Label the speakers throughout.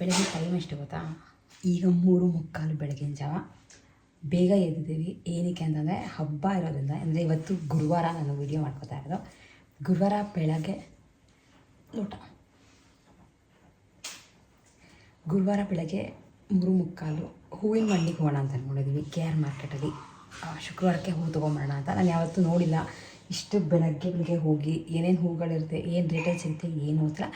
Speaker 1: ಬೆಳಗ್ಗೆ ಟೈಮ್ ಎಷ್ಟು ಗೊತ್ತಾ? ಈಗ ಮೂರು ಮುಕ್ಕಾಲು ಬೆಳಗಿನ ಜಾವ. ಬೇಗ ಎದ್ದಿದ್ದೀವಿ. ಏನಕ್ಕೆ ಅಂತಂದರೆ ಹಬ್ಬ ಇರೋದ್ರಿಂದ, ಅಂದರೆ ಇವತ್ತು ಗುರುವಾರ ನಾನು ವಿಡಿಯೋ ಮಾಡ್ಕೋತಾ ಇರೋದು. ಗುರುವಾರ ಬೆಳಗ್ಗೆ ಲೋಟ ಗುರುವಾರ ಬೆಳಗ್ಗೆ ಮೂರು ಮುಕ್ಕಾಲು ಹೂವಿನ ಮಂಡಿಗೆ ಹೋಗೋಣ ಅಂತ ಅಂದ್ಕೊಂಡಿದ್ದೀವಿ ಕೆ ಆರ್ ಮಾರ್ಕೆಟಲ್ಲಿ ಶುಕ್ರವಾರಕ್ಕೆ ಹೂ ತೊಗೊಂಬರೋಣ ಅಂತ. ನಾನು ಯಾವತ್ತೂ ನೋಡಿಲ್ಲ. ಇಷ್ಟು ಬೆಳಗ್ಗೆ ಬೆಳಗ್ಗೆ ಹೋಗಿ ಏನೇನು ಹೂಗಳಿರುತ್ತೆ, ಏನು ರೇಟಲ್ಲಿ ಸಿಗುತ್ತೆ ಏನು ಗೊತ್ತಿಲ್ಲ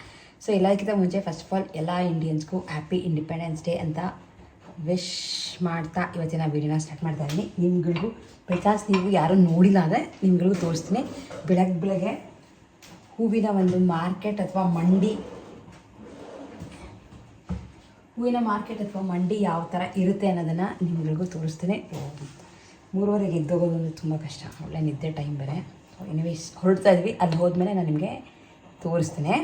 Speaker 1: ಸೊ ಎಲ್ಲದಕ್ಕಿಂತ ಮುಂಚೆ ಫಸ್ಟ್ ಆಫ್ ಆಲ್ ಎಲ್ಲ ಇಂಡಿಯನ್ಸ್ಗೂ ಹ್ಯಾಪಿ ಇಂಡಿಪೆಂಡೆನ್ಸ್ ಡೇ ಅಂತ ವಿಶ್ ಮಾಡ್ತಾ ಇವತ್ತಿನ ವೀಡಿಯೋನ ಸ್ಟಾರ್ಟ್ ಮಾಡ್ತಾ ಇದ್ದೀನಿ. ನಿಮ್ಗಳಿಗೂ ಬಿಕಾಸ್ ನೀವು ಯಾರೂ ನೋಡಿಲ್ಲ ಅಂದರೆ ನಿಮ್ಗಳಿಗೂ ತೋರಿಸ್ತೀನಿ. ಬೆಳಗ್ಗೆ ಬೆಳಗ್ಗೆ ಹೂವಿನ ಒಂದು ಮಾರ್ಕೆಟ್ ಅಥವಾ ಮಂಡಿ, ಹೂವಿನ ಮಾರ್ಕೆಟ್ ಅಥವಾ ಮಂಡಿ ಯಾವ ಥರ ಇರುತ್ತೆ ಅನ್ನೋದನ್ನು ನಿಮ್ಗಳಿಗೂ ತೋರಿಸ್ತೀನಿ. ಮೂರುವರೆಗೆ ಎದ್ದೋಗೋದು ಅಂದರೆ ತುಂಬ ಕಷ್ಟ. ಒಳ್ಳೆ ನಿದ್ದೆ ಟೈಮ್ ಬೇರೆ. ಸೊ ಎನಿವೇಸ್ ಹೊರಡ್ತಾ ಇದ್ವಿ. ಅಲ್ಲಿ ಹೋದ್ಮೇಲೆ ನಾನು ನಿಮಗೆ ತೋರಿಸ್ತೀನಿ.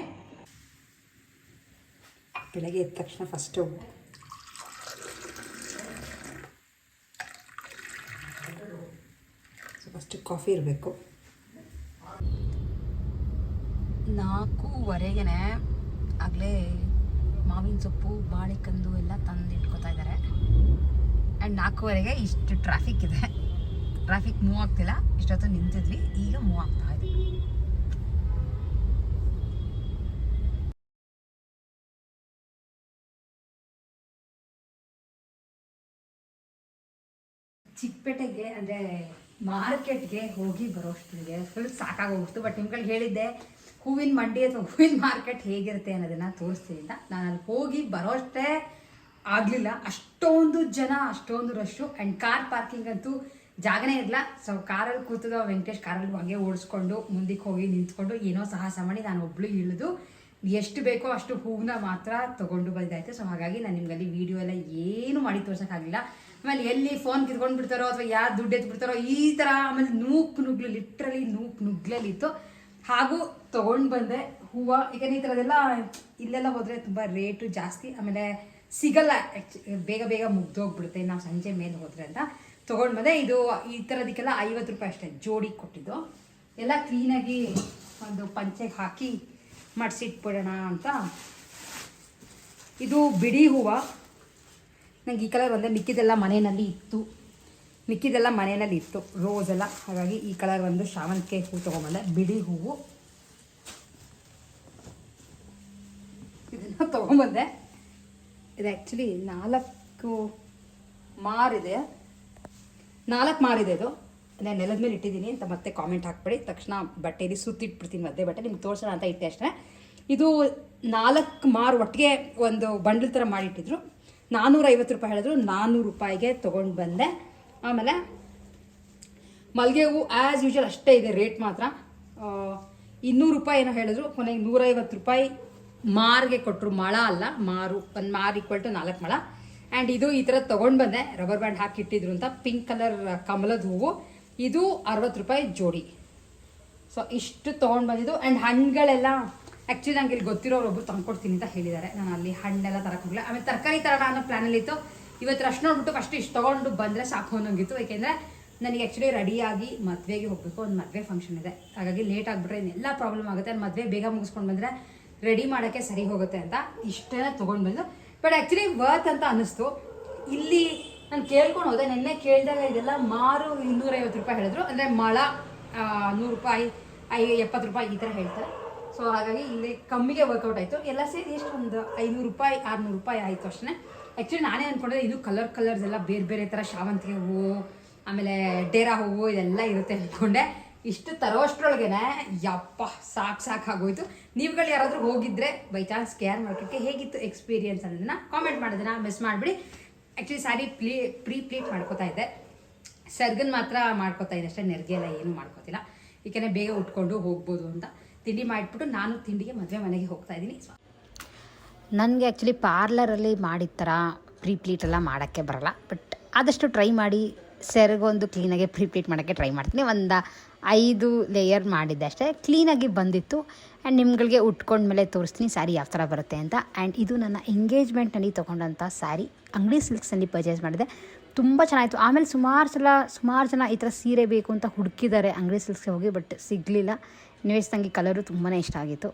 Speaker 1: ಬೆಳಗ್ಗೆ ಎದ್ದ ತಕ್ಷಣ ಫಸ್ಟು ಫಸ್ಟ್ ಕಾಫಿ ಇರಬೇಕು. ನಾಲ್ಕೂವರೆಗೆ ಆಗಲೇ ಮಾವಿನ ಸೊಪ್ಪು, ಬಾಳೆಕಂದು ಎಲ್ಲ ತಂದು ಇಟ್ಕೋತಾ ಇದ್ದಾರೆ. ಆ್ಯಂಡ್ ನಾಲ್ಕೂವರೆಗೆ ಇಷ್ಟು ಟ್ರಾಫಿಕ್ ಇದೆ. ಟ್ರಾಫಿಕ್ ಮೂವ್ ಆಗ್ತಿಲ್ಲ. ಇಷ್ಟೊತ್ತು ನಿಂತಿದ್ವಿ. ಈಗ ಮೂವ್ ಆಗ್ತಾ ಚಿಕ್ಕಪೇಟೆಗೆ, ಅಂದರೆ ಮಾರ್ಕೆಟ್ಗೆ ಹೋಗಿ ಬರೋಷ್ಟಿಗೆ ಫುಲ್ ಸಾಕಾಗೋಗ್ಬಿಡ್ತು ಬಟ್ ನಿಮ್ಗಳಿಗೆ ಹೇಳಿದ್ದೆ, ಹೂವಿನ ಮಂಡಿ ಅಥವಾ ಹೂವಿನ ಮಾರ್ಕೆಟ್ ಹೇಗಿರುತ್ತೆ ಅನ್ನೋದನ್ನು ತೋರಿಸ್ತೀನಿ ಅಂತ. ನಾನು ಅಲ್ಲಿ ಹೋಗಿ ಬರೋಷ್ಟೇ ಆಗಲಿಲ್ಲ. ಅಷ್ಟೊಂದು ಜನ, ಅಷ್ಟೊಂದು ರಶ್ಶು ಆ್ಯಂಡ್ ಕಾರ್ ಪಾರ್ಕಿಂಗ್ ಅಂತೂ ಜಾಗನೇ ಇರಲ್ಲ ಸೊ ಕಾರಲ್ಲಿ ಕೂತದ ವೆಂಕಟೇಶ್ ಕಾರಲ್ಲಿ ಹಂಗೆ ಓಡಿಸ್ಕೊಂಡು ಮುಂದಕ್ಕೆ ಹೋಗಿ ನಿಂತ್ಕೊಂಡು ಏನೋ ಸಾಹಸ ಮಾಡಿ ನಾನು ಒಬ್ಳು ಇಳಿದು ಎಷ್ಟು ಬೇಕೋ ಅಷ್ಟು ಹೂವನ್ನ ಮಾತ್ರ ತೊಗೊಂಡು ಬಂದಾಯ್ತು. ಸೊ ಹಾಗಾಗಿ ನಾನು ನಿಮ್ಗಲ್ಲಿ ವಿಡಿಯೋ ಎಲ್ಲ ಏನು ಮಾಡಿ ತೋರ್ಸೋಕ್ಕಾಗಲಿಲ್ಲ ಆಮೇಲೆ ಎಲ್ಲಿ ಫೋನ್ ಕಿತ್ಕೊಂಡು ಬಿಡ್ತಾರೋ ಅಥವಾ ಯಾರು ದುಡ್ಡು ಎತ್ತು ಬಿಡ್ತಾರೋ ಈ ಥರ ಆಮೇಲೆ ನೂಕ್ ನುಗ್ಲು ಲಿಟ್ರಲಿ ನೂಕ್ ನುಗ್ಲಲ್ಲಿತ್ತು. ಹಾಗೂ ತೊಗೊಂಡು ಬಂದೆ ಹೂವು. ಈಗ ಈ ಥರದೆಲ್ಲ ಇಲ್ಲೆಲ್ಲ ಹೋದರೆ ತುಂಬ ರೇಟು ಜಾಸ್ತಿ. ಆಮೇಲೆ ಸಿಗಲ್ಲ ಬೇಗ ಬೇಗ ಮುಗ್ದೋಗ್ಬಿಡುತ್ತೆ. ನಾವು ಸಂಜೆ ಮೇಲೆ ಹೋದರೆ ಅಂತ ತೊಗೊಂಡು ಬಂದೆ. ಇದು ಈ ಥರದಕ್ಕೆಲ್ಲ ಐವತ್ತು ರೂಪಾಯಿ ಅಷ್ಟೇ ಜೋಡಿ ಕೊಟ್ಟಿದ್ದು. ಎಲ್ಲ ಕ್ಲೀನಾಗಿ ಒಂದು ಪಂಚೆಗೆ ಹಾಕಿ ಮಡಿಸಿಟ್ಬಿಡೋಣ ಅಂತ. ಇದು ಬಿಡಿ ಹೂವು. ನಂಗೆ ಈ ಕಲರ್ ಒಂದೇ ಮಿಕ್ಕಿದೆಲ್ಲ ಮನೆಯಲ್ಲಿ ಇತ್ತು. ಮಿಕ್ಕಿದೆಲ್ಲ ಮನೆಯಲ್ಲಿ ಇತ್ತು. ರೋಸ್ ಎಲ್ಲ. ಹಾಗಾಗಿ ಈ ಕಲರ್ ಒಂದು ಶಾವಂತಿಗೆ ಹೂ ತೊಗೊಂಬಂದೆ ಬಿಡಿ ಹೂವು. ಇದನ್ನು ತೊಗೊಂಬಂದೆ ಇದು ಆ್ಯಕ್ಚುಲಿ ನಾಲ್ಕು ಮಾರಿದೆ ನಾಲ್ಕು ಮಾರಿದೆ ಇದು ನಾನು ನೆಲದ ಮೇಲೆ ಇಟ್ಟಿದ್ದೀನಿ ಅಂತ ಮತ್ತೆ ಕಾಮೆಂಟ್ ಹಾಕ್ಬೇಡಿ. ತಕ್ಷಣ ಬಟ್ಟೆಯಲ್ಲಿ ಸುತ್ತಿಟ್ಬಿಡ್ತೀನಿ ಮದ್ದೆ ಬಟ್ಟೆ. ನಿಮ್ಗೆ ತೋರಿಸೋಣ ಅಂತ ಇಟ್ಟೆ ಅಷ್ಟೇ. ಇದು ನಾಲ್ಕು ಮಾರು ಒಟ್ಟಿಗೆ ಒಂದು ಬಂಡಲ್ ಥರ ಮಾಡಿಟ್ಟಿದ್ರು ನಾನ್ನೂರ ಐವತ್ತು ರೂಪಾಯಿ ಹೇಳಿದ್ರು ನಾನ್ನೂರು ರೂಪಾಯಿಗೆ ತೊಗೊಂಡು ಬಂದೆ. ಆಮೇಲೆ ಮಲ್ಲಿಗೆ ಹೂವು ಆ್ಯಸ್ ಯೂಶಲ್ ಅಷ್ಟೇ ಇದೆ ರೇಟ್ ಮಾತ್ರ. ಇನ್ನೂರು ರೂಪಾಯಿ ಏನೋ ಹೇಳಿದ್ರು, ಕೊನೆಗೆ ನೂರೈವತ್ತು ರೂಪಾಯಿ ಮಾರ್ಗೆ ಕೊಟ್ಟರು ಮಳ ಅಲ್ಲ, ಮಾರು, ಒಂದು ಮಾರು ಈಕ್ವಲ್ ಟು ನಾಲ್ಕು ಮಳ. ಆ್ಯಂಡ್ ಇದು ಈ ಥರ ತೊಗೊಂಡು ಬಂದೆ. ರಬ್ಬರ್ ಬ್ಯಾಂಡ್ ಹಾಕಿಟ್ಟಿದ್ರು ಅಂತ. ಪಿಂಕ್ ಕಲರ್ ಕಮಲದ ಹೂವು. ಇದು ಅರವತ್ತು ರೂಪಾಯಿ ಜೋಡಿ. ಸೊ ಇಷ್ಟು ತೊಗೊಂಡು ಬಂದಿದ್ದು. ಆ್ಯಂಡ್ ಹಣ್ಣುಗಳೆಲ್ಲ ಆ್ಯಕ್ಚುಲಿ ನಂಗೆ ಇಲ್ಲಿ ಗೊತ್ತಿರೋರು ಒಬ್ರು ತಂದ್ಕೊಡ್ತೀನಿ ಅಂತ ಹೇಳಿದ್ದಾರೆ. ನಾನು ಅಲ್ಲಿ ಹಣ್ಣೆಲ್ಲ ತರಕ್ಕೆ ಹೋಗಲಿಲ್ಲ. ಆಮೇಲೆ ತರಕಾರಿ ತರೋಣ ಅನ್ನೋ ಪ್ಲ್ಯಾನಲ್ಲಿತ್ತು ಇವತ್ತು ರಶ್ ನೋಡ್ಬಿಟ್ಟು ಫಸ್ಟ್ ಇಷ್ಟು ತೊಗೊಂಡು ಬಂದರೆ ಸಾಕು ಅನ್ನೋಂಗಿತ್ತು. ಏಕೆಂದರೆ ನನಗೆ ಆ್ಯಕ್ಚುಲಿ ರೆಡಿಯಾಗಿ ಮದುವೆಗೆ ಹೋಗಬೇಕು ಒಂದು ಮದುವೆ ಫಂಕ್ಷನ್ ಇದೆ. ಹಾಗಾಗಿ ಲೇಟ್ ಆಗಿಬಿಟ್ರೆ ಇನ್ನೆಲ್ಲ ಪ್ರಾಬ್ಲಮ್ ಆಗುತ್ತೆ. ಮದುವೆ ಬೇಗ ಮುಗಿಸ್ಕೊಂಡು ಬಂದರೆ ರೆಡಿ ಮಾಡೋಕ್ಕೆ ಸರಿ ಹೋಗುತ್ತೆ ಅಂತ ಇಷ್ಟೇ ತೊಗೊಂಡು ಬಂದು. ಬಟ್ ಆ್ಯಕ್ಚುಲಿ ವರ್ತ್ ಅಂತ ಅನ್ನಿಸ್ತು. ಇಲ್ಲಿ ನಾನು ಕೇಳ್ಕೊಂಡು ಹೋದೆ. ನಿನ್ನೆ ಕೇಳಿದಾಗ ಇದೆಲ್ಲ ಮಾರು ಇನ್ನೂರೈವತ್ತು ರೂಪಾಯಿ ಹೇಳಿದ್ರು. ಅಂದರೆ ಮಳ ನೂರು ರೂಪಾಯಿ, ಐ, ಎಪ್ಪತ್ತು ರೂಪಾಯಿ ಈ ಥರ ಹೇಳ್ತಾರೆ. ಸೊ ಹಾಗಾಗಿ ಇಲ್ಲಿ ಕಮ್ಮಿಗೆ ವರ್ಕೌಟ್ ಆಯಿತು. ಎಲ್ಲ ಸೇರಿ ಎಷ್ಟು ಒಂದು ಐನೂರು ರೂಪಾಯಿ, ಆರುನೂರು ರೂಪಾಯಿ ಆಯಿತು ಅಷ್ಟೇ ಆ್ಯಕ್ಚುಲಿ ನಾನೇ ಅಂದ್ಕೊಂಡೆ ಇದು ಕಲರ್ ಕಲರ್ಸ್ ಎಲ್ಲ ಬೇರೆ ಬೇರೆ ಥರ ಶಾವಂತಿಗೆ ಹೂವು, ಆಮೇಲೆ ಡೇರಾ ಹೂವು ಇದೆಲ್ಲ ಇರುತ್ತೆ ಅಂದ್ಕೊಂಡೆ ಇಷ್ಟು ತರೋಷ್ಟರೊಳಗೆ ಯಪ್ಪ, ಸಾಕು ಆಗೋಯ್ತು. ನೀವುಗಳು ಯಾರಾದರೂ ಹೋಗಿದ್ರೆ ಬೈ ಚಾನ್ಸ್ ಕೆ ಆರ್ ಮಾರ್ಕೆಟ್ಗೆ ಹೇಗಿತ್ತು ಎಕ್ಸ್ಪೀರಿಯನ್ಸ್ ಅನ್ನೋದನ್ನ ಕಾಮೆಂಟ್ ಮಾಡೋದನ್ನ ಮಿಸ್ ಮಾಡಿಬಿಡಿ. ಆ್ಯಕ್ಚುಲಿ ಸ್ಯಾರಿ ಪ್ಲೀ ಪ್ರೀ ಪ್ಲೀಟ್ ಮಾಡ್ಕೋತಾ ಇದ್ದೆ. ಸರ್ಗನ್ ಮಾತ್ರ ಮಾಡ್ಕೋತಾ ಇದ್ದೆ ಅಷ್ಟೇ, ನೆರಿಗೆ ಎಲ್ಲ ಏನು ಮಾಡ್ಕೋತಿಲ್ಲ. ಏಕೆಂದರೆ ಬೇಗ ಉಟ್ಕೊಂಡು ಹೋಗ್ಬೋದು ಅಂತ. ತಿಂಡಿ ಮಾಡಿಬಿಟ್ಟು ನಾನು ತಿಂಡಿಗೆ ಮದುವೆ ಮನೆಗೆ ಹೋಗ್ತಾ ಇದ್ದೀನಿ.
Speaker 2: ನನಗೆ ಆ್ಯಕ್ಚುಲಿ ಪಾರ್ಲರಲ್ಲಿ ಮಾಡಿದ ಥರ ಪ್ರೀ ಪ್ಲೀಟ್ ಎಲ್ಲ ಮಾಡೋಕ್ಕೆ ಬರಲ್ಲ. ಬಟ್ ಆದಷ್ಟು ಟ್ರೈ ಮಾಡಿ ಸೆರಗೊಂದು ಕ್ಲೀನಾಗಿ ಪ್ರೀ ಪ್ಲೀಟ್ ಮಾಡೋಕ್ಕೆ ಟ್ರೈ ಮಾಡ್ತೀನಿ. ಒಂದು ಐದು ಲೇಯರ್ ಮಾಡಿದ್ದೆ ಅಷ್ಟೇ. ಕ್ಲೀನಾಗಿ ಬಂದಿತ್ತು. ಆ್ಯಂಡ್ ನಿಮ್ಗಳಿಗೆ ಉಟ್ಕೊಂಡ್ಮೇಲೆ ತೋರಿಸ್ತೀನಿ ಸ್ಯಾರಿ ಯಾವ ಥರ ಬರುತ್ತೆ ಅಂತ. ಆ್ಯಂಡ್ ಇದು ನನ್ನ ಎಂಗೇಜ್ಮೆಂಟಲ್ಲಿ ತೊಗೊಂಡಂಥ ಸ್ಯಾರಿ ಅಂಗಡಿ ಸಿಲ್ಕ್ಸಲ್ಲಿ ಪರ್ಚೇಸ್ ಮಾಡಿದೆ. ತುಂಬ ಚೆನ್ನಾಗಿತ್ತು. ಆಮೇಲೆ ಸುಮಾರು ಸಲ, ಸುಮಾರು ಜನ ಈ ಥರ ಸೀರೆ ಬೇಕು ಅಂತ ಹುಡುಕಿದ್ದಾರೆ ಅಂಗಡಿ ಸಿಲ್ಕ್ಸ್ಗೆ ಹೋಗಿ ಬಟ್ ಸಿಗಲಿಲ್ಲ. ನಿವೇಶ್ ನನಗೆ ಕಲರು ತುಂಬಾ ಇಷ್ಟ ಆಗಿತ್ತು.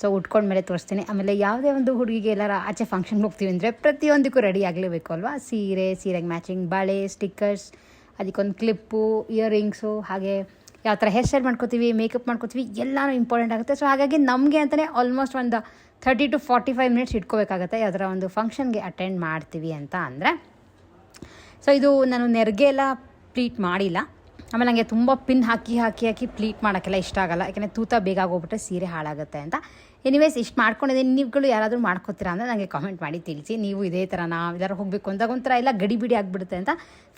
Speaker 2: ಸೊ ಉಟ್ಕೊಂಡ್ಮೇಲೆ ತೋರಿಸ್ತೀನಿ. ಆಮೇಲೆ ಯಾವುದೇ ಒಂದು ಹುಡುಗಿಗೆ ಎಲ್ಲರ ಆಚೆ ಫಂಕ್ಷನ್ಗೆ ಹೋಗ್ತೀವಿ ಅಂದರೆ ಪ್ರತಿಯೊಂದಕ್ಕೂ ರೆಡಿ ಆಗಲೇಬೇಕು ಅಲ್ವಾ? ಸೀರೆ, ಸೀರೆಗೆ ಮ್ಯಾಚಿಂಗ್ ಬಳೆ ಸ್ಟಿಕ್ಕರ್ಸ್ ಅದಕ್ಕೊಂದು ಕ್ಲಿಪ್ಪು ಇಯರಿಂಗ್ಸು ಹಾಗೆ ಯಾವ ಥರ ಹೇರ್ ಸ್ಟೈಲ್ ಮಾಡ್ಕೋತೀವಿ ಮೇಕಪ್ ಮಾಡ್ಕೋತೀವಿ, ಎಲ್ಲನೂ ಇಂಪಾರ್ಟೆಂಟ್ ಆಗುತ್ತೆ. ಸೊ ಹಾಗಾಗಿ ನಮಗೆ ಅಂತಲೇ ಆಲ್ಮೋಸ್ಟ್ ಒಂದು thirty to forty five minutes ಇಟ್ಕೋಬೇಕಾಗತ್ತೆ ಯಾವ್ದಾರ ಒಂದು ಫಂಕ್ಷನ್ಗೆ ಅಟೆಂಡ್ ಮಾಡ್ತೀವಿ ಅಂತ ಅಂದರೆ. ಸೊ ಇದು ನಾನು ನೆರಿಗೆ ಎಲ್ಲ ಪ್ಲೀಟ್ ಮಾಡಿಲ್ಲ. ಆಮೇಲೆ ನನಗೆ ತುಂಬ ಪಿನ್ ಹಾಕಿ ಹಾಕಿ ಹಾಕಿ ಪ್ಲೀಟ್ ಮಾಡೋಕ್ಕೆಲ್ಲ ಇಷ್ಟ ಆಗಲ್ಲ. ಯಾಕೆಂದರೆ ತೂತ ಬೇಗ ಆಗೋಗ್ಬಿಟ್ರೆ ಸೀರೆ ಹಾಳಾಗುತ್ತೆ ಅಂತ. ಎನಿವೇಸ್ ಇಷ್ಟು ಮಾಡ್ಕೊಂಡಿದ್ದೀನಿ. ನೀವುಗಳು ಯಾರಾದರೂ ಮಾಡ್ಕೋತೀರಾ ಅಂದರೆ ನನಗೆ ಕಾಮೆಂಟ್ ಮಾಡಿ ತಿಳಿಸಿ. ನೀವು ಇದೇ ಥರ ನಾವು ಇದಾರು ಹೋಗಬೇಕು ಅಂದಾಗ ಒಂಥರ ಎಲ್ಲ ಗಡಿಬಿಡಿ ಆಗಿಬಿಡುತ್ತೆ ಅಂತ.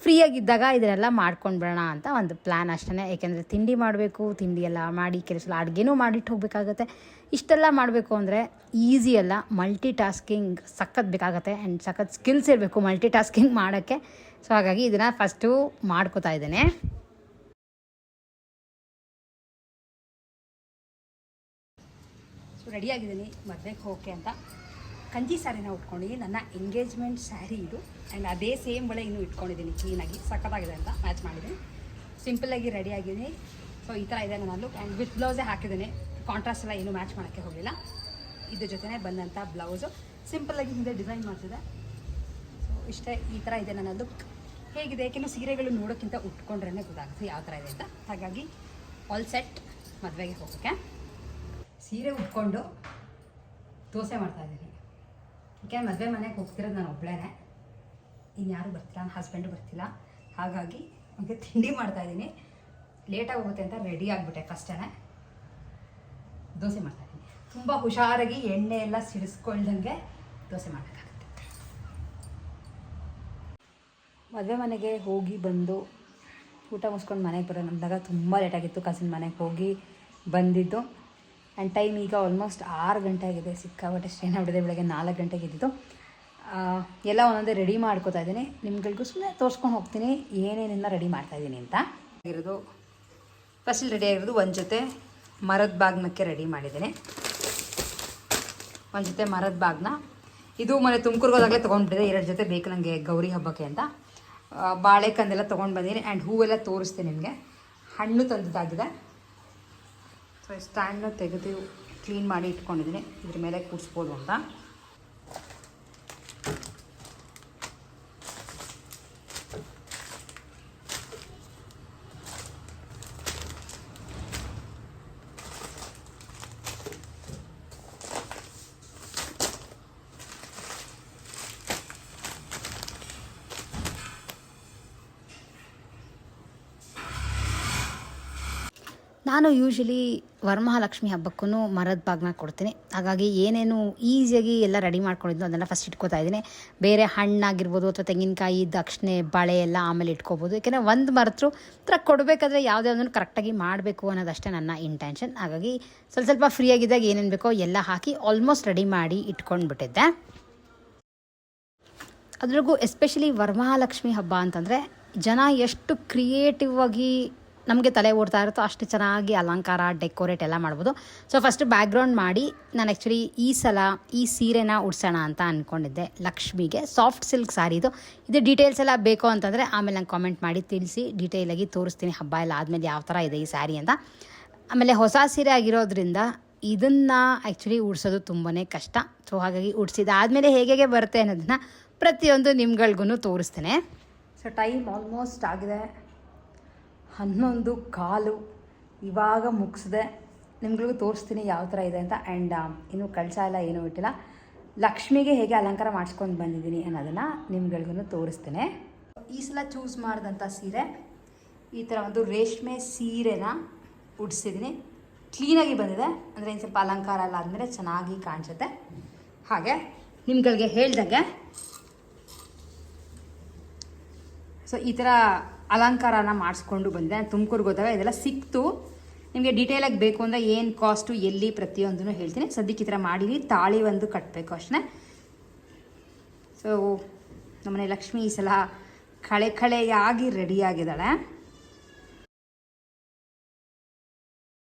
Speaker 2: ಫ್ರೀಯಾಗಿದ್ದಾಗ ಇದನ್ನೆಲ್ಲ ಮಾಡ್ಕೊಂಡು ಬಿಡೋಣ ಅಂತ ಒಂದು ಪ್ಲ್ಯಾನ್ ಅಷ್ಟೇ ಏಕೆಂದರೆ ತಿಂಡಿ ಮಾಡಬೇಕು, ತಿಂಡಿ ಎಲ್ಲ ಮಾಡಿ ಕೆಲಸ ಅಡುಗೆನೂ ಮಾಡಿಟ್ಟು ಹೋಗಬೇಕಾಗತ್ತೆ. ಇಷ್ಟೆಲ್ಲ ಮಾಡಬೇಕು ಅಂದರೆ ಈಸಿ ಅಲ್ಲ. ಮಲ್ಟಿ ಟಾಸ್ಕಿಂಗ್ ಸಖತ್ ಬೇಕಾಗತ್ತೆ ಆ್ಯಂಡ್ ಸಖತ್ ಸ್ಕಿಲ್ಸ್ ಇರಬೇಕು ಮಲ್ಟಿ ಟಾಸ್ಕಿಂಗ್ ಮಾಡೋಕ್ಕೆ. ಸೊ ಹಾಗಾಗಿ ಇದನ್ನು ಫಸ್ಟು ಮಾಡ್ಕೋತಾ ಇದ್ದೇನೆ.
Speaker 1: ರೆಡಿಯಾಗಿದ್ದೀನಿ, ಮದುವೆಗೆ ಹೋಗೋಕ್ಕೆ ಅಂತ. ಕಂಚಿ ಸ್ಯಾರಿನ ಉಟ್ಕೊಂಡಿದ್ದೀನಿ ನನ್ನ ಎಂಗೇಜ್ಮೆಂಟ್ ಸ್ಯಾರಿ ಇದು. ಆ್ಯಂಡ್ ಅದೇ ಸೇಮ್ ಬಳೆ ಇನ್ನೂ ಇಟ್ಕೊಂಡಿದ್ದೀನಿ ಕ್ಲೀನಾಗಿ ಸಖತ್ತಾಗಿದೆ ಅಂತ ಮ್ಯಾಚ್ ಮಾಡಿದ್ದೀನಿ. ಸಿಂಪಲ್ಲಾಗಿ ರೆಡಿಯಾಗಿದ್ದೀನಿ. ಸೊ ಈ ಥರ ಇದೆ ನನ್ನ ಲುಕ್ ಆ್ಯಂಡ್ ವಿತ್ ಬ್ಲೌಸೇ ಹಾಕಿದ್ದೀನಿ. ಕಾಂಟ್ರಾಸ್ಟ್ ಎಲ್ಲ ಏನೂ ಮ್ಯಾಚ್ ಮಾಡೋಕ್ಕೆ ಹೋಗಲಿಲ್ಲ. ಇದ್ರ ಜೊತೆನೇ ಬಂದಂಥ ಬ್ಲೌಸು ಸಿಂಪಲ್ಲಾಗಿ ಹಿಂದೆ ಡಿಸೈನ್ ಮಾಡ್ತಿದೆ ಸೊ ಇಷ್ಟೇ ಈ ಥರ ಇದೆ ನನ್ನ ಲುಕ್ ಹೇಗಿದೆ? ಏಕೆಂದರೆ ಸೀರೆಗಳು ನೋಡೋಕ್ಕಿಂತ ಉಟ್ಕೊಂಡ್ರೇ ಗೊತ್ತಾಗುತ್ತೆ ಯಾವ ಥರ ಇದೆ ಅಂತ. ಹಾಗಾಗಿ ಆಲ್ ಸೆಟ್ ಮದುವೆಗೆ ಹೋಗೋಕ್ಕೆ. ಸೀರೆ ಉಟ್ಕೊಂಡು ದೋಸೆ ಮಾಡ್ತಾ ಇದ್ದೀನಿ. ಯಾಕೆ ಮದುವೆ ಮನೆಗೆ ಹೋಗ್ತಿರೋದು ನಾನು ಒಬ್ಬಳೇ ಇನ್ಯಾರು ಬರ್ತಿಲ್ಲ, ನನ್ನ ಹಸ್ಬೆಂಡು ಬರ್ತಿಲ್ಲ. ಹಾಗಾಗಿ ನನಗೆ ತಿಂಡಿ ಮಾಡ್ತಾಯಿದ್ದೀನಿ ಲೇಟಾಗಿ ಹೋಗುತ್ತೆ ಅಂತ ರೆಡಿ ಆಗಿಬಿಟ್ಟೆ ಫಸ್ಟೇ ದೋಸೆ ಮಾಡ್ತಾಯಿದ್ದೀನಿ ತುಂಬ ಹುಷಾರಾಗಿ ಎಣ್ಣೆ ಎಲ್ಲ ಸಿಡಿಸ್ಕೊಳ್ದಂಗೆ ದೋಸೆ ಮಾಡಬೇಕಾಗುತ್ತೆ. ಮದುವೆ ಮನೆಗೆ ಹೋಗಿ ಬಂದು ಊಟ ಮುಗಿಸ್ಕೊಂಡು ಮನೆಗೆ ಬರೋ ನಮ್ದಾಗ ತುಂಬ ಲೇಟಾಗಿತ್ತು ಕಸಿನ ಮನೆಗೆ ಹೋಗಿ ಬಂದಿದ್ದು. ಆ್ಯಂಡ್ ಟೈಮ್ ಈಗ ಆಲ್ಮೋಸ್ಟ್ ಆರು ಗಂಟೆ ಆಗಿದೆ ಸಿಕ್ಕಾಪಟ್ಟೆ ಸ್ಟ್ರೇನ್ ಬಿಡದೆ ಬೆಳಗ್ಗೆ ನಾಲ್ಕು ಗಂಟೆಗೆ ಇದ್ದಿದ್ದು ಎಲ್ಲ ಒಂದೊಂದೇ ರೆಡಿ ಮಾಡ್ಕೋತಾ ಇದ್ದೀನಿ. ನಿಮ್ಗಳಿಗೂ ಸುಮ್ಮನೆ ತೋರಿಸ್ಕೊಂಡು ಹೋಗ್ತೀನಿ. ಏನೇನೆಲ್ಲ ರೆಡಿ ಮಾಡ್ತಾ ಇದ್ದೀನಿ ಅಂತ. ಇರೋದು ಫಸ್ಟ್ ರೆಡಿ ಆಗಿರೋದು ಒಂದು ಜೊತೆ ಮರದ ಬಾಗ್ನಕ್ಕೆ ರೆಡಿ ಮಾಡಿದ್ದೀನಿ. ಒಂದು ಜೊತೆ ಮರದ ಬಾಗ್ನ ಇದು ಮನೆ ತುಮಕೂರ್ಗೆ ಹೋದಾಗಲೇ ತೊಗೊಂಡ್ಬಿಟ್ಟಿದೆ ಎರಡು ಜೊತೆ ಬೇಕು ನನಗೆ ಗೌರಿ ಹಬ್ಬಕ್ಕೆ ಅಂತ. ಬಾಳೆಕಂದೆಲ್ಲ ತೊಗೊಂಡು ಬಂದೀನಿ ಆ್ಯಂಡ್ ಹೂವೆಲ್ಲ ತೋರಿಸ್ತೀನಿ ನಿಮಗೆ. ಹಣ್ಣು ತಂದದ್ದಾಗಿದೆ. ಸೊ ಸ್ಟ್ಯಾಂಡ್ನ ತೆಗೆದು ಕ್ಲೀನ್ ಮಾಡಿ ಇಟ್ಕೊಂಡಿದ್ದೀನಿ. ಇದ್ರ ಮೇಲೆ ಕೂರಿಸ್ಬೋದು ಅಂತ.
Speaker 2: ನಾನು ಯೂಶ್ವಲಿ ವರಮಹಾಲಕ್ಷ್ಮಿ ಹಬ್ಬಕ್ಕೂ ಮರದ ಬಾಗ್ನ ಕೊಡ್ತೀನಿ. ಹಾಗಾಗಿ ಏನೇನು ಈಸಿಯಾಗಿ ಎಲ್ಲ ರೆಡಿ ಮಾಡ್ಕೊಂಡಿದ್ದು ಅದನ್ನೆಲ್ಲ ಫಸ್ಟ್ ಇಟ್ಕೋತಾ ಇದ್ದೀನಿ. ಬೇರೆ ಹಣ್ಣಾಗಿರ್ಬೋದು ಅಥವಾ ತೆಂಗಿನಕಾಯಿ, ದಕ್ಷಿಣೆ, ಬಳೆ ಎಲ್ಲ ಆಮೇಲೆ ಇಟ್ಕೋಬೋದು. ಯಾಕೆಂದರೆ ಒಂದು ಮರತ್ರು ಥರ ಕೊಡಬೇಕಾದ್ರೆ ಯಾವುದೇ ಒಂದನ್ನು ಕರೆಕ್ಟಾಗಿ ಮಾಡಬೇಕು ಅನ್ನೋದಷ್ಟೇ ನನ್ನ ಇಂಟೆನ್ಷನ್ ಹಾಗಾಗಿ ಸ್ವಲ್ಪ ಸ್ವಲ್ಪ ಫ್ರೀ ಆಗಿದ್ದಾಗ ಏನೇನು ಬೇಕೋ ಎಲ್ಲ ಹಾಕಿ ಆಲ್ಮೋಸ್ಟ್ ರೆಡಿ ಮಾಡಿ ಇಟ್ಕೊಂಡ್ಬಿಟ್ಟಿದ್ದೆ. ಅದ್ರಿಗೂ ಎಸ್ಪೆಷಲಿ ವರಮಹಾಲಕ್ಷ್ಮಿ ಹಬ್ಬ ಅಂತಂದರೆ ಜನ ಎಷ್ಟು ಕ್ರಿಯೇಟಿವ್ ಆಗಿ ನಮಗೆ ತಲೆ ಓಡ್ತಾ ಇರುತ್ತೋ ಅಷ್ಟು ಚೆನ್ನಾಗಿ ಅಲಂಕಾರ ಡೆಕೋರೇಟ್ ಎಲ್ಲ ಮಾಡ್ಬೋದು. ಸೊ ಫಸ್ಟ್ ಬ್ಯಾಕ್ಗ್ರೌಂಡ್ ಮಾಡಿ ನಾನು ಆ್ಯಕ್ಚುಲಿ ಈ ಸಲ ಈ ಸೀರೆನ ಉಡ್ಸೋಣ ಅಂತ ಅಂದ್ಕೊಂಡಿದ್ದೆ ಲಕ್ಷ್ಮಿಗೆ. ಸಾಫ್ಟ್ ಸಿಲ್ಕ್ ಸಾರಿ ಇದು. ಇದು ಡೀಟೇಲ್ಸ್ ಎಲ್ಲ ಬೇಕು ಅಂತಂದರೆ ಆಮೇಲೆ ನಂಗೆ ಕಾಮೆಂಟ್ ಮಾಡಿ ತಿಳಿಸಿ ಡೀಟೇಲಾಗಿ ತೋರಿಸ್ತೀನಿ. ಹಬ್ಬ ಎಲ್ಲ ಆದಮೇಲೆ ಯಾವ ಥರ ಇದೆ ಈ ಸ್ಯಾರಿ ಅಂತ. ಆಮೇಲೆ ಹೊಸ ಸೀರೆ ಆಗಿರೋದ್ರಿಂದ ಇದನ್ನು ಆ್ಯಕ್ಚುಲಿ ಉಡ್ಸೋದು ತುಂಬಾ ಕಷ್ಟ. ಸೊ ಹಾಗಾಗಿ ಉಡ್ಸಿದಾದ್ಮೇಲೆ ಹೇಗೆ ಹೇಗೆ ಬರುತ್ತೆ ಅನ್ನೋದನ್ನ ಪ್ರತಿಯೊಂದು ನಿಮ್ಗಳ್ಗೂ ತೋರಿಸ್ತೇನೆ.
Speaker 1: ಸೊ ಟೈಮ್ ಆಲ್ಮೋಸ್ಟ್ ಆಗಿದೆ. ಹನ್ನೊಂದು ಕಾಲು. ಇವಾಗ ಮುಗಿಸಿದೆ. ನಿಮ್ಗಳಿಗೂ ತೋರಿಸ್ತೀನಿ ಯಾವ ಥರ ಇದೆ ಅಂತ. ಆ್ಯಂಡ್ ಇನ್ನೂ ಕಳಿಸ ಎಲ್ಲ ಏನೂ ಇಟ್ಟಿಲ್ಲ. ಲಕ್ಷ್ಮಿಗೆ ಹೇಗೆ ಅಲಂಕಾರ ಮಾಡಿಸ್ಕೊಂಡು ಬಂದಿದ್ದೀನಿ ಅನ್ನೋದನ್ನು ನಿಮ್ಗಳಿಗೂ ತೋರಿಸ್ತೇನೆ. ಈ ಸಲ ಚೂಸ್ ಮಾಡಿದಂಥ ಸೀರೆ, ಈ ಥರ ಒಂದು ರೇಷ್ಮೆ ಸೀರೆನ ಉಡ್ಸಿದ್ದೀನಿ ಕ್ಲೀನಾಗಿ ಬಂದಿದೆ. ಅಂದರೆ ಇನ್ನು ಸ್ವಲ್ಪ ಅಲಂಕಾರ ಎಲ್ಲ ಆದಮೇಲೆ ಚೆನ್ನಾಗಿ ಕಾಣಿಸುತ್ತೆ. ಹಾಗೆ ನಿಮ್ಗಳಿಗೆ ಹೇಳ್ದಂಗೆ. ಸೊ ಈ ಥರ ಅಲಂಕಾರನ ಮಾಡಿಸ್ಕೊಂಡು ಬಂದೆ. ನಾನು ತುಮಕೂರಿಗೆ ಹೋದಾಗ ಇದೆಲ್ಲ ಸಿಕ್ತು. ನಿಮಗೆ ಡೀಟೇಲಾಗಿ ಬೇಕು ಅಂದರೆ ಏನು ಕಾಸ್ಟು ಎಲ್ಲಿ ಪ್ರತಿಯೊಂದನ್ನು ಹೇಳ್ತೀನಿ. ಸದ್ಯಕ್ಕೆ ಈ ಥರ ಮಾಡಿರಿ ತಾಳಿ ಒಂದು ಕಟ್ಟಬೇಕು ಅಷ್ಟೇ. ಸೊ ನಮ್ಮನೆ ಲಕ್ಷ್ಮಿ ಈ ಸಲ ಕಳೆ ಕಳೆಯಾಗಿ ರೆಡಿಯಾಗಿದ್ದಾಳೆ